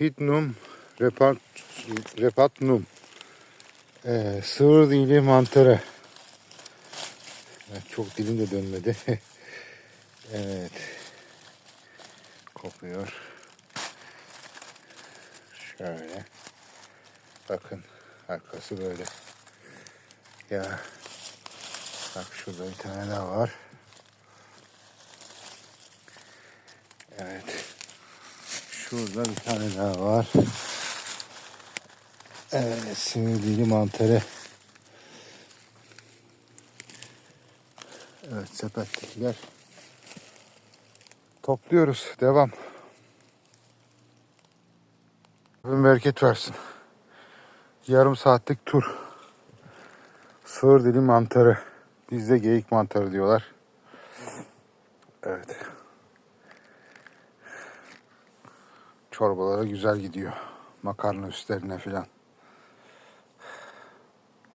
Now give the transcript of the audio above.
Hidnum repat, repatnum. Ee, sığır dili mantarı. Çok dilim de dönmedi. evet. Kopuyor. Şöyle. Bakın arkası böyle. Ya. Bak şurada bir tane daha var. Evet. Şurada bir tane daha var. Evet, sığır dili mantarı. Evet, sepettekiler. Topluyoruz. Devam. Rabbim bereket versin. Yarım saatlik tur. Sığır dili mantarı. Bizde geyik mantarı diyorlar. Evet. Çorbalara güzel gidiyor. Makarna üstlerine filan.